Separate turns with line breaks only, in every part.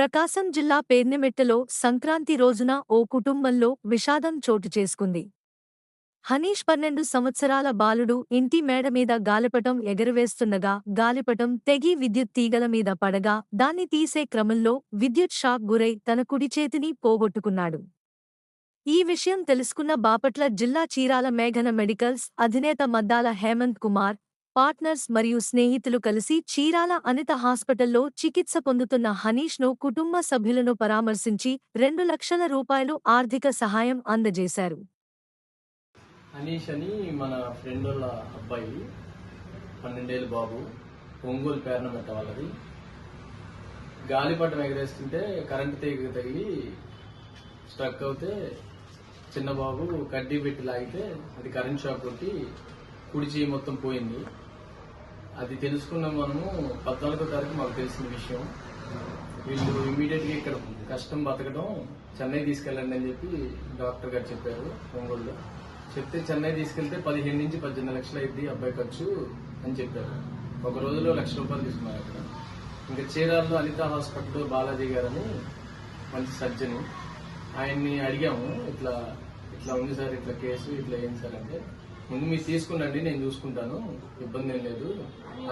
ప్రకాశం జిల్లా పేర్నిమెట్టలో సంక్రాంతి రోజున ఓ కుటుంబంలో విషాదం చోటు చేసుకుంది. హనీష్ పన్నెండు సంవత్సరాల బాలుడు ఇంటి మేడ మీద గాలిపటం ఎగరవేస్తుండగా గాలిపటం తెగి విద్యుత్ తీగల మీద పడగా దాన్ని తీసే క్రమంలో విద్యుత్ షాక్ గురై తన కుడి చేతిని పోగొట్టుకున్నాడు. ఈ విషయం తెలుసుకున్న బాపట్ల జిల్లా చీరాల మేఘన మెడికల్స్ అధినేత మద్దాల హేమంత్ కుమార్ పార్ట్నర్స్ మరియు స్నేహితులు కలిసి చీరాల అనిత హాస్పిటల్లో చికిత్స పొందుతున్న హనీష్ను కుటుంబ సభ్యులను పరామర్శించి రెండు లక్షల రూపాయలు ఆర్థిక సహాయం అందజేశారు.
హనీష్ అని మన ఫ్రెండ్ వాళ్ళ అబ్బాయి పన్నెండేళ్ళు బాబు ఒంగోలు పేరున పెట్ట వాళ్ళది. గాలిపటం ఎగరేస్తుంటే కరెంటు తీగ తగిలి స్ట్రక్ అవుతే చిన్న బాబు కడ్డీ పెట్టి లాగితే అది కరెంట్ షాక్ కొట్టి కుడి చేయి మొత్తం పోయింది. అది తెలుసుకున్న మనము పద్నాలుగో తారీఖు మాకు తెలిసిన విషయం. వీళ్ళు ఇమీడియట్గా ఇక్కడ కష్టం బతకడం చెన్నై తీసుకెళ్ళండి అని చెప్పి డాక్టర్ గారు చెప్పారు ఒంగోలులో. చెప్తే చెన్నై తీసుకెళ్తే పదిహేను నుంచి పద్దెనిమిది లక్షలు అయింది అబ్బాయి ఖర్చు అని చెప్పారు. ఒక రోజులో లక్ష రూపాయలు తీసుకున్నారు అక్కడ. ఇంకా చీరాల్లో అనిత హాస్పిటల్ బాలాజీ గారని మంచి సర్జన్. ఆయన్ని అడిగాము ఇట్లా ఇట్లా ఉంది సార్ ఇట్లా కేసు ఇట్లా ఏంటి సార్? అంటే ముందు మీరు తీసుకునండి నేను చూసుకుంటాను. ఇబ్బంది ఏం లేదు.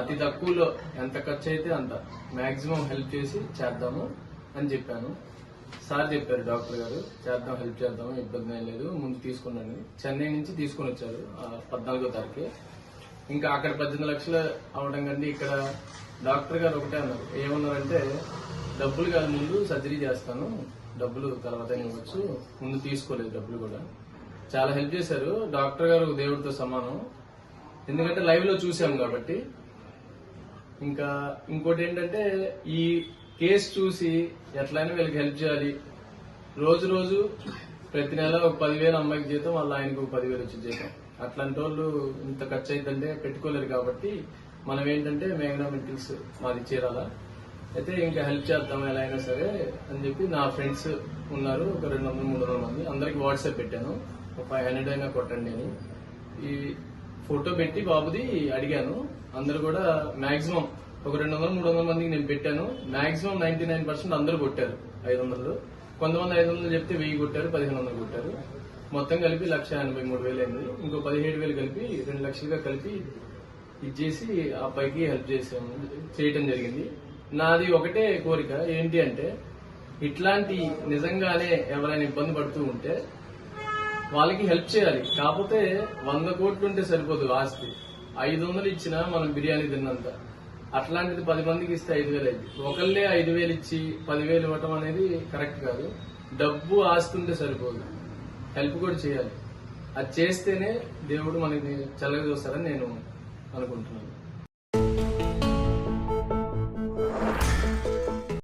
అతి తక్కువలో ఎంత ఖర్చు అయితే అంత మాక్సిమం హెల్ప్ చేసి చేద్దాము అని చెప్పాను. సార్ చెప్పారు డాక్టర్ గారు. చేద్దాం హెల్ప్ చేద్దాము ఇబ్బంది ఏం లేదు. ముందు తీసుకున్నాను చెన్నై నుంచి తీసుకొని వచ్చారు పద్నాలుగో తారీఖు. ఇంకా అక్కడ పద్దెనిమిది లక్షలు అవడం కంటే ఇక్కడ డాక్టర్ గారు ఒకటే అన్నారు. ఏమన్నారంటే డబ్బులు కాదు ముందు సర్జరీ చేస్తాను. డబ్బులు తర్వాత ఇవ్వచ్చు. ముందు తీసుకోలేదు డబ్బులు కూడా. చాలా హెల్ప్ చేశారు. డాక్టర్ గారు దేవుడితో సమానం. ఎందుకంటే లైవ్లో చూసాం కాబట్టి. ఇంకా ఇంకోటి ఏంటంటే ఈ కేసు చూసి ఎట్లయినా వీళ్ళకి హెల్ప్ చేయాలి. రోజు రోజు ప్రతి నెల ఒక పదివేల అమ్మాయికి జీతం వాళ్ళ ఆయనకు పదివేలు వచ్చి జీతం. అట్లాంటి వాళ్ళు ఇంత ఖర్చు అయిందంటే పెట్టుకోలేరు కాబట్టి మనం ఏంటంటే మేఘనా మెడికల్స్ మాది చీరాల. అయితే ఇంకా హెల్ప్ చేద్దాం ఎలా అయినా సరే అని చెప్పి నా ఫ్రెండ్స్ ఉన్నారు. ఒక రెండు వందల మూడు వందల మంది. అందరికి వాట్సాప్ పెట్టాను. ఫైవ్ హండ్రెడ్ అయినా కొట్టండి అని. ఈ ఫోటో పెట్టి బాబుది అడిగాను. అందరు కూడా మాక్సిమం ఒక రెండు వందల మూడు వందల మందికి నేను పెట్టాను. మాక్సిమం నైన్టీ నైన్ పర్సెంట్ అందరూ కొట్టారు ఐదు వందలు. కొంతమంది ఐదు వందలు చెప్తే వెయ్యి కొట్టారు పదిహేను వందలు కొట్టారు. మొత్తం కలిపి లక్ష ఎనభై మూడు వేలు అయింది. ఇంకో పదిహేడు వేలు కలిపి రెండు లక్షలుగా కలిపి ఇచ్చేసి ఆ అబ్బాయికి హెల్ప్ చేసాము చేయటం జరిగింది. నాది ఒకటే కోరిక ఏంటి అంటే ఇట్లాంటి నిజంగానే ఎవరైనా ఇబ్బంది పడుతూ ఉంటే వాళ్ళకి హెల్ప్ చేయాలి. కాకపోతే వంద కోట్లు ఉంటే సరిపోదు ఆస్తి. ఐదు వందలు ఇచ్చినా మనం బిర్యానీ తిన్నంత. అట్లాంటిది పది మందికి ఇస్తే ఐదు వేలు అయింది. ఒకళ్ళే ఐదు వేలు ఇచ్చి పదివేలు ఇవ్వటం అనేది కరెక్ట్ కాదు. డబ్బు ఆస్తి ఉంటే సరిపోదు. హెల్ప్ కూడా చేయాలి. అది చేస్తేనే దేవుడు మనకి చల్లగా చూస్తారని నేను అనుకుంటున్నాను.